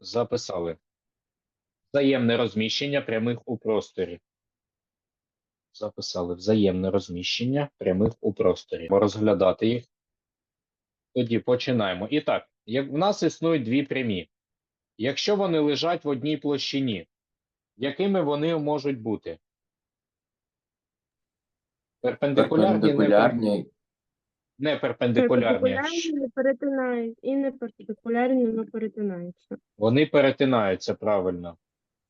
Записали. Взаємне розміщення прямих у просторі. Записали взаємне розміщення прямих у просторі. Розглядати їх. Тоді починаємо. І так, як в нас існують дві прямі. Якщо вони лежать в одній площині, якими вони можуть бути? Перпендикулярні, Перпендикулярні. Не перпендикулярні. Перпендикулярні не перетинають і не перпендикулярні не перетинаються. Вони перетинаються правильно.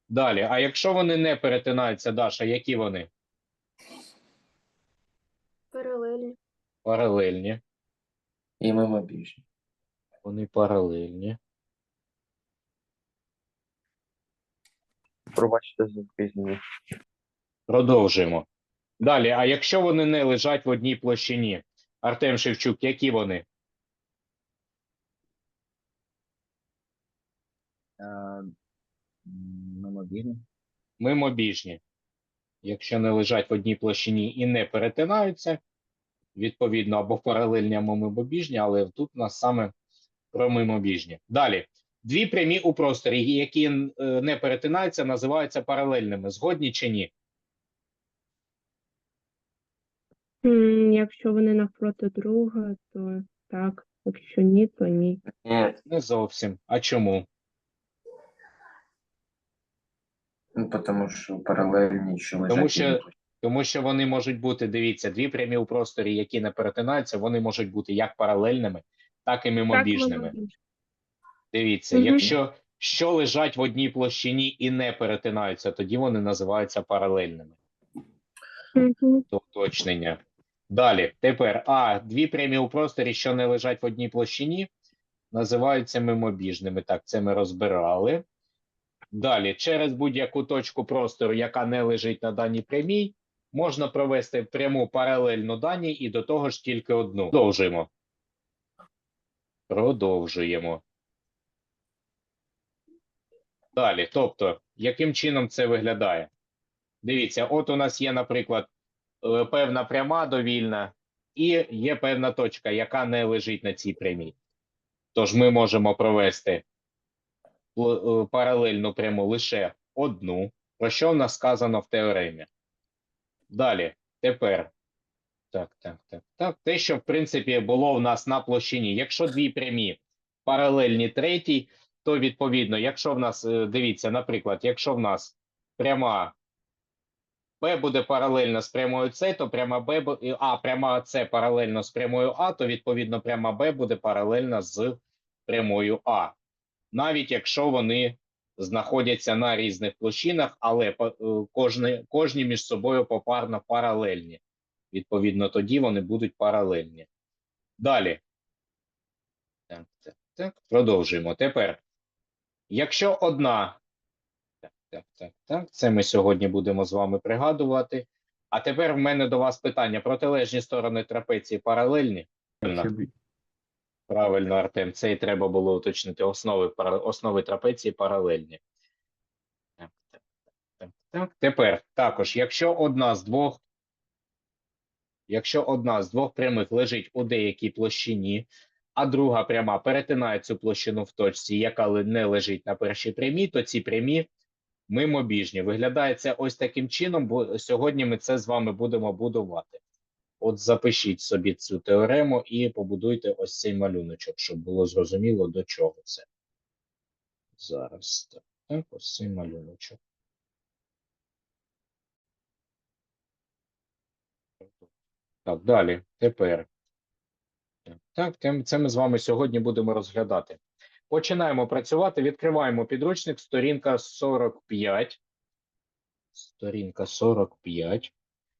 Далі. А якщо вони не перетинаються, Даша, які вони? Паралелі. Паралельні. І мимобіжні. Вони паралельні. Пробачте за запізнення. Продовжуємо. Далі. А якщо вони не лежать в одній площині? Артем Шевчук, які вони? Мимобіжні. Мимобіжні. Якщо не лежать в одній площині і не перетинаються, відповідно, або паралельні, або мимобіжні, але тут у нас саме про мимобіжні. Далі. Дві прямі у просторі, які е, не перетинаються, називаються паралельними. Згодні чи ні? Якщо вони навпроти друга, то так. Якщо ні, то ні. Ні, Не зовсім. А чому? ну, тому що паралельні, що лежать. Тому що- Тому що вони можуть бути, дивіться, дві прямі у просторі, які не перетинаються, вони можуть бути як паралельними, так і мимобіжними. Так. Дивіться, Мгм. якщо що лежать в одній площині і не перетинаються, тоді вони називаються паралельними. Уточнення. Далі, тепер, а, дві прямі у просторі, що не лежать в одній площині, називаються мимобіжними. Так, це ми розбирали. Далі, через будь-яку точку простору, яка не лежить на даній прямій, можна провести пряму паралельну даній і до того ж тільки одну. Продовжуємо. Продовжуємо. Далі, тобто, яким чином це виглядає? Дивіться, от у нас є, наприклад, певна пряма довільна, і є певна точка, яка не лежить на цій прямій. Тож ми можемо провести е, паралельну пряму лише одну, про що в нас сказано в теоремі. Далі, тепер. Так, так, так, так. Те, що в принципі було в нас на площині. Якщо дві прямі паралельні третій, то відповідно, якщо в нас, е, дивіться, наприклад, якщо в нас пряма Б буде паралельно з прямою С, то пряма Б а пряма С паралельно з прямою А, то відповідно пряма Б буде паралельна з прямою А. Навіть якщо вони знаходяться на різних площинах, але е, кожні між собою попарно паралельні. Відповідно, тоді вони будуть паралельні. Далі. Так, так, так. Продовжуємо. Тепер, якщо одна так, так, так. Це ми сьогодні будемо з вами пригадувати. А тепер в мене до вас питання: протилежні сторони трапеції паралельні? Правильно, правильно, Артем. Це і треба було уточнити. Основи, основи трапеції паралельні. Так, так, так, так. Тепер також, якщо одна з двох, якщо одна з двох прямих лежить у деякій площині, а друга пряма перетинає цю площину в точці, яка не лежить на першій прямій, то ці прямі мимобіжні. Виглядає це ось таким чином, бо сьогодні ми це з вами будемо будувати. От запишіть собі цю теорему і побудуйте ось цей малюночок, щоб було зрозуміло, до чого це. Зараз так, так ось цей малюночок. Так, далі. Тепер. Так, Так, це ми з вами сьогодні будемо розглядати. Починаємо працювати. Відкриваємо підручник, сторінка 45. Сторінка 45.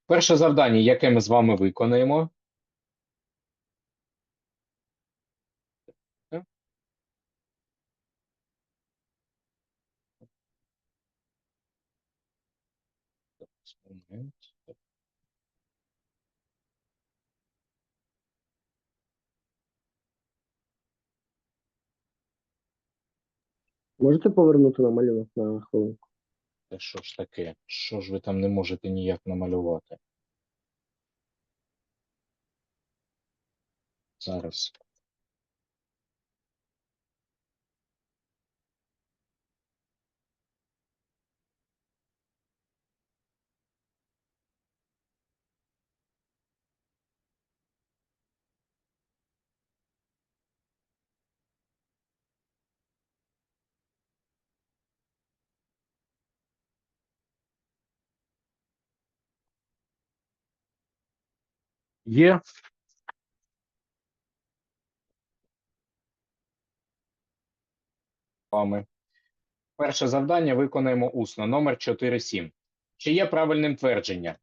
Перше завдання, яке ми з вами виконаємо. Можете повернути на малюнок на хвилинку? Та що ж таке? Що ж ви там не можете ніяк намалювати? Зараз. Є. Вами. Перше завдання виконаємо усно. Номер 4.7. Чи є правильним твердження?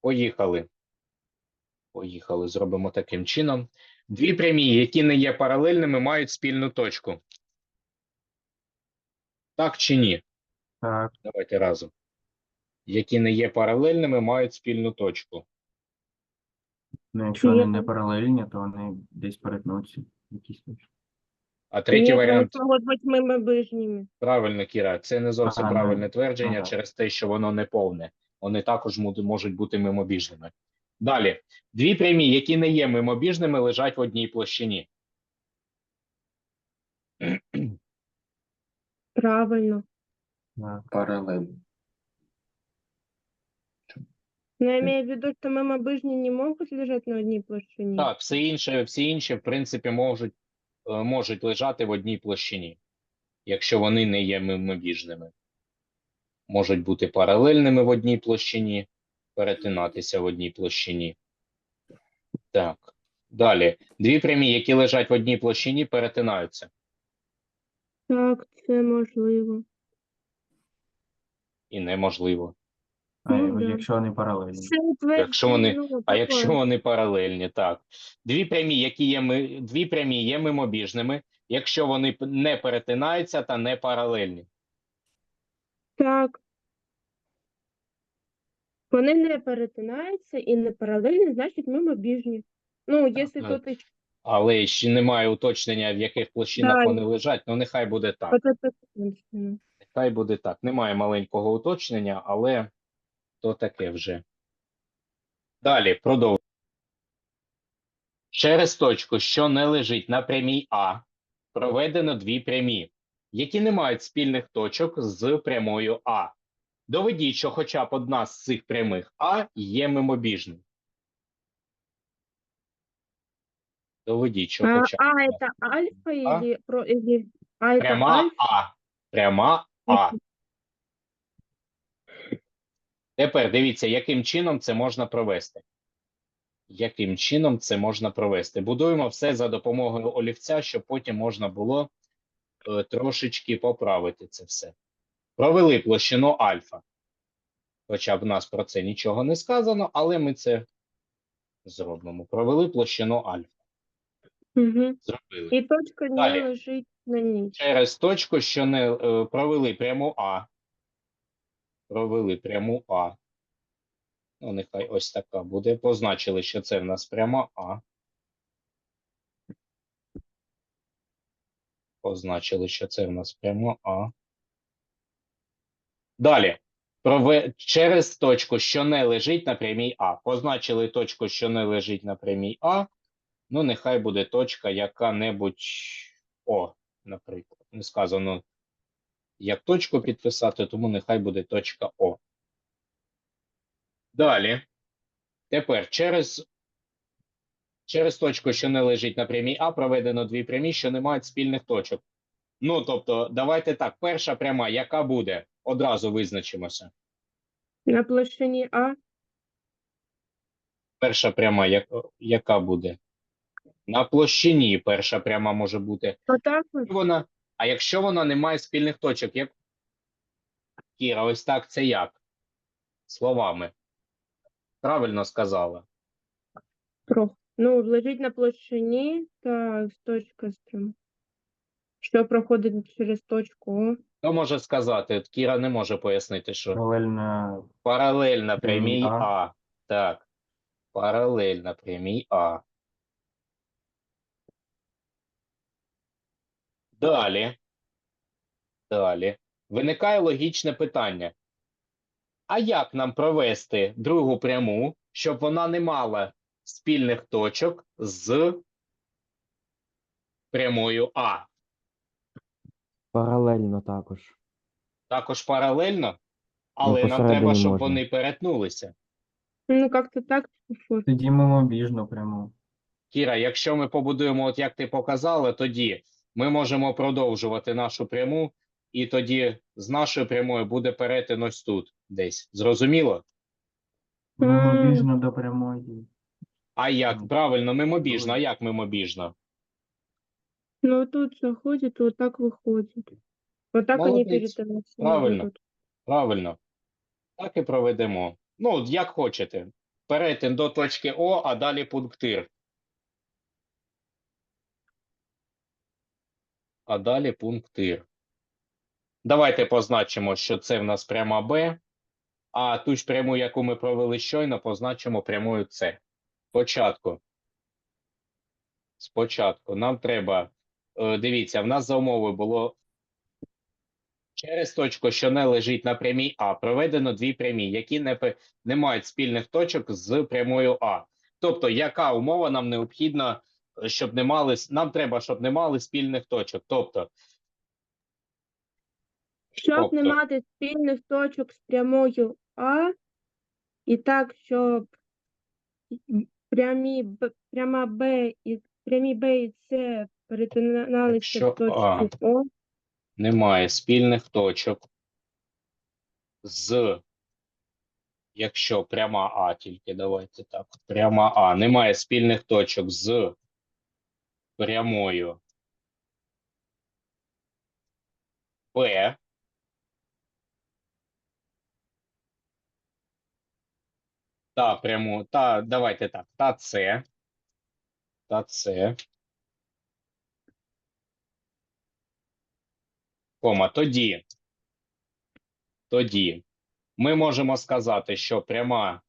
Поїхали. Поїхали. Зробимо таким чином. Дві прямі, які не є паралельними, мають спільну точку. Так чи ні? Так, Давайте разом. Які не є паралельними, мають спільну точку. Ну якщо вони не паралельні, то вони десь перетнуться. в Якісь точки. А третій Нет, варіант правильно, Кіра, це не зовсім Ага, ну, правильне твердження ага. через те, що воно не повне. Вони також му- можуть бути мимобіжними. Далі. Дві прямі, які не є мимобіжними, лежать в одній площині. Правильно. Паралельно. Но я имею в виду, что мимо ближние не могут лежать на одной площине. Так, все інше, всі інші, в принципі, можуть, е, можуть лежати в одній площині, якщо вони не є мимобіжними. Можуть бути паралельними в одній площині, перетинатися в одній площині. Так. Далі. Дві прямі, які лежать в одній площині, перетинаються. Так, це можливо. І неможливо. А Ну, якщо вони паралельні. Якщо вони- ну, А якщо вони паралельні, так. Дві прямі, які є ми, дві прямі є мимобіжними, якщо вони не перетинаються та не паралельні. Так. Вони не перетинаються і не паралельні, значить мимобіжні. Ну, якщо так. тут і Але ще немає уточнення, в яких площинах Так. вони лежать. Ну, нехай буде так. Нехай буде так. Немає маленького уточнення, але то таке вже. Далі, продовжуємо. Через точку, що не лежить на прямій А, проведено дві прямі, які не мають спільних точок з прямою А. Доведіть, що хоча б одна з цих прямих А є мимобіжною. Доведіть, що А, хоча б а это альфа А? или или а это Пряма? А. Пряма А. Тепер дивіться, яким чином це можна провести. Яким чином це можна провести? Будуємо все за допомогою олівця, щоб потім можна було е, трошечки поправити це все. Провели площину альфа. Хоча б в нас про це нічого не сказано, але ми це зробимо. Провели площину альфа. Угу. Зробили. І точка не Далі. лежить на ній. через точку, що не е, провели пряму А. Провели пряму А. Ну, нехай ось така буде. Позначили, що це в нас пряма А. Позначили, що це в нас пряма А. Далі. Прове... Через точку, що не лежить на прямій А. Позначили точку, що не лежить на прямій А. Ну, нехай буде точка яка-небудь О наприклад. Не сказано, як точку підписати, тому нехай буде точка О. Далі. Тепер через, через точку, що не лежить на прямій А, проведено дві прямі, що не мають спільних точок. Ну, тобто, давайте так, перша пряма, яка буде? Одразу визначимося. На площині А Перша пряма, як, яка буде? На площині перша пряма може бути. отак от. вона, а якщо вона не має спільних точок, як Кіра, ось так це як? Словами. Правильно сказала. Трохи. Ну, лежить на площині та точка з прям. Що проходить через точку Хто може сказати? От Кіра не може пояснити, що Паралельно паралельна прямій Прямій А. А. Так. Паралельна прямій А. Далі. Далі. Виникає логічне питання. А як нам провести другу пряму, щоб вона не мала спільних точок з прямою А? Паралельно також. Також паралельно, але нам посередині треба, щоб можна. вони перетнулися. Ну, як-то так. тоді мимобіжно прямо. Кіра, якщо ми побудуємо, от як ти показала, тоді ми можемо продовжувати нашу пряму, і тоді з нашою прямою буде перетин ось тут десь. Зрозуміло? Мимобіжно до прямої. А як? Ну, Правильно, мимобіжно. А як мимобіжно? Ну. Ну, тут заходит, вот так выходит. Вот так они Молодец. перетянутся. Правильно. Правильно. Так і проведемо. Ну, як хочете. Перетин до точки О, а далі пунктир. А далі пунктир. Давайте позначимо, що це в нас пряма Б, а ту ж пряму, яку ми провели щойно, позначимо прямою С. Спочатку. Спочатку нам треба. е, Дивіться, в нас за умовою було через точку, що не лежить на прямій А, проведено дві прямі, які не, не мають спільних точок з прямою А. Тобто, яка умова нам необхідна, щоб не мали, нам треба, щоб не мали спільних точок. Тобто, Щоб Тобто? не мати спільних точок з прямою А, і так, щоб прямі, Б- пряма Б і прямі Б і С перетиналися в точці О, немає спільних точок з, якщо пряма А, тільки давайте так, пряма А, немає спільних точок з прямою. П, та пряму, та, давайте так, та С, та С, кома, тоді, тоді. Ми можемо сказати, що пряма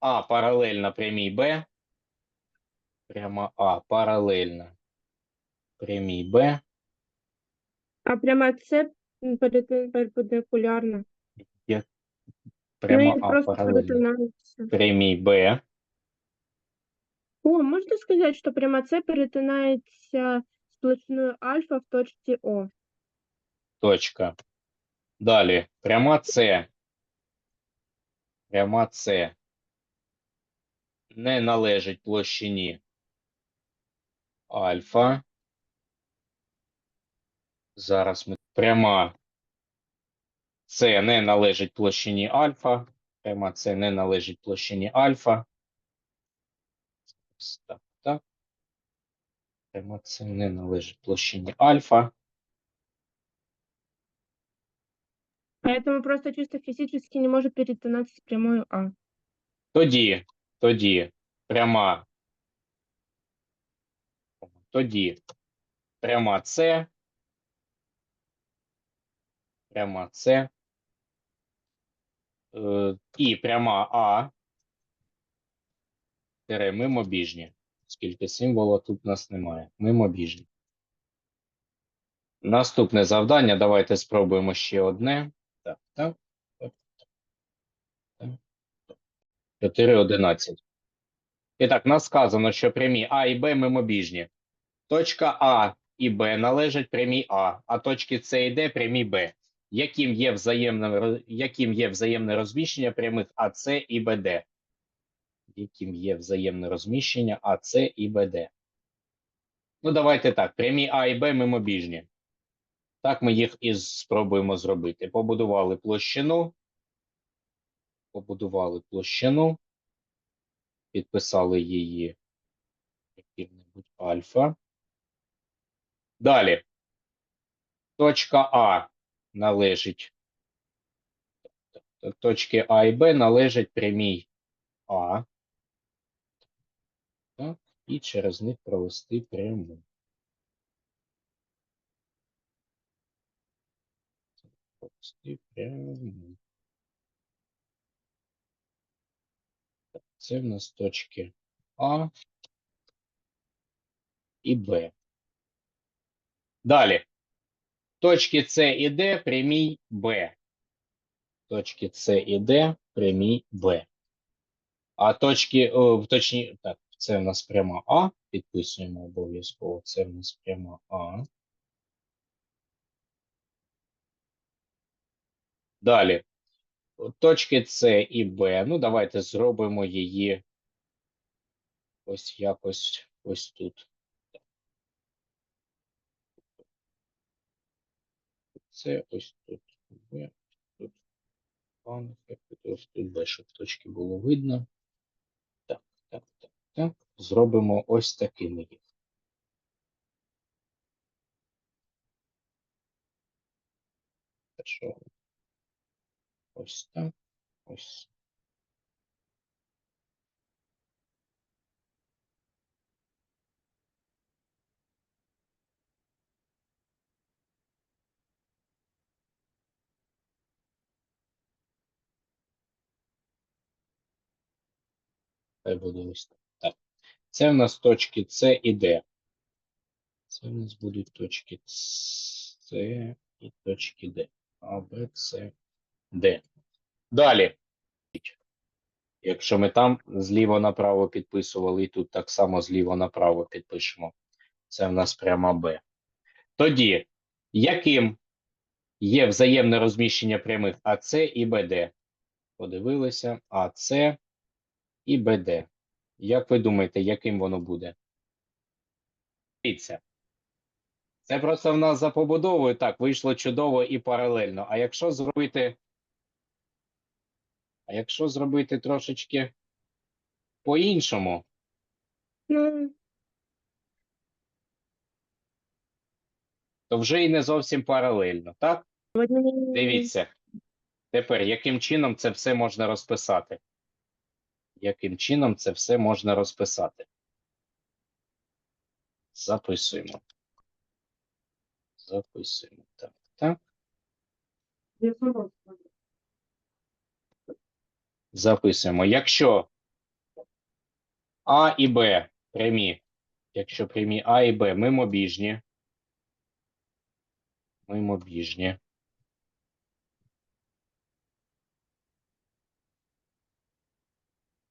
А паралельна прямій Б, пряма А паралельна прямій Б, а пряма С перпендикулярна. пряма Вони А паралельна прямій Б, О, можна сказати, що пряма С перетинається з площиною альфа в точці О. точка. Далі, пряма С, пряма С не належить площині альфа. Зараз ми пряма С не належить площині альфа. Пряма С не належить площині альфа. Так, так. Пряма С не належить площині альфа. Поэтому просто чисто физически не может перетинаться с прямой А. Тоді, тоді пряма. Тоді пряма С. Пряма С. е, І пряма А. Тире мимобіжні. Оскільки символа тут у нас немає. Мимобіжні. Наступне завдання. Давайте спробуємо ще одне. Так, так. 4.11. І так, нас сказано, що прямі А і Б мимобіжні. Точка А і Б належать прямій А, а точки С і Д прямій Б. Яким є взаємне, яким є взаємне розміщення прямих АС і БД? Яким є взаємне розміщення АС і БД? Ну, давайте так. Прямі А і Б мимобіжні. Так ми їх і спробуємо зробити. Побудували площину. Побудували площину. Підписали її яким-небудь альфа. Далі. Точка А належить. Точки А і Б належать прямій А. Так, і через них провести пряму. Провести пряму. Це в нас точки А і Б. Далі. Точки С і Д прямій Б. Точки С і Д прямій Б. А точки, точні, так, це в нас пряма А. Підписуємо обов'язково. Це в нас пряма А. Далі. Точки С і Б. Ну, давайте зробимо її ось якось ось тут. Це ось тут. Б, тут. Ось тут Б, точки було видно. Так, так, Так, так. зробимо ось такими їх. Ось так. Ось. Хай буде ось так. Так. Це в нас точки С і Д. Це в нас будуть точки С і точки Д. А, Б, С, Д. Далі. Якщо ми там зліво направо підписували, і тут так само зліво направо підпишемо. Це в нас пряма Б. Тоді, яким є взаємне розміщення прямих АС і БД? Подивилися, АС і БД. Як ви думаєте, яким воно буде? Дивіться. Це просто в нас за побудовою так вийшло чудово і паралельно. А якщо зробити. А якщо зробити трошечки по-іншому, Ну, то вже і не зовсім паралельно, так? Дивіться. Тепер, яким чином це все можна розписати? Яким чином це все можна розписати? Записуємо. Записуємо. Так, так. Записуємо. Якщо А і Б прямі, якщо прямі А і Б мимобіжні, мимобіжні,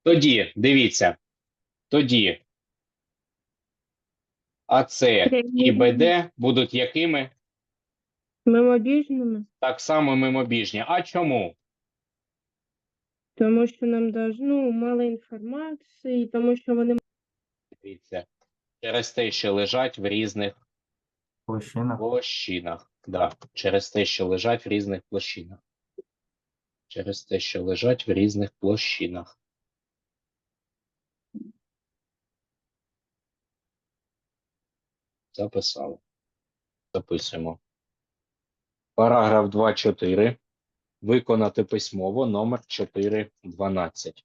тоді, дивіться, тоді АЦ і БД будуть якими? Мимобіжними, Так само мимобіжні. А чому? тому що нам даже ну, мало інформації, тому що вони Дивіться, через те, що лежать в різних Площина. площинах. Да, через те, що лежать в різних площинах. Через те, що лежать в різних площинах. Записали. Записуємо. Параграф 2.4. Виконати письмово номер 4.12.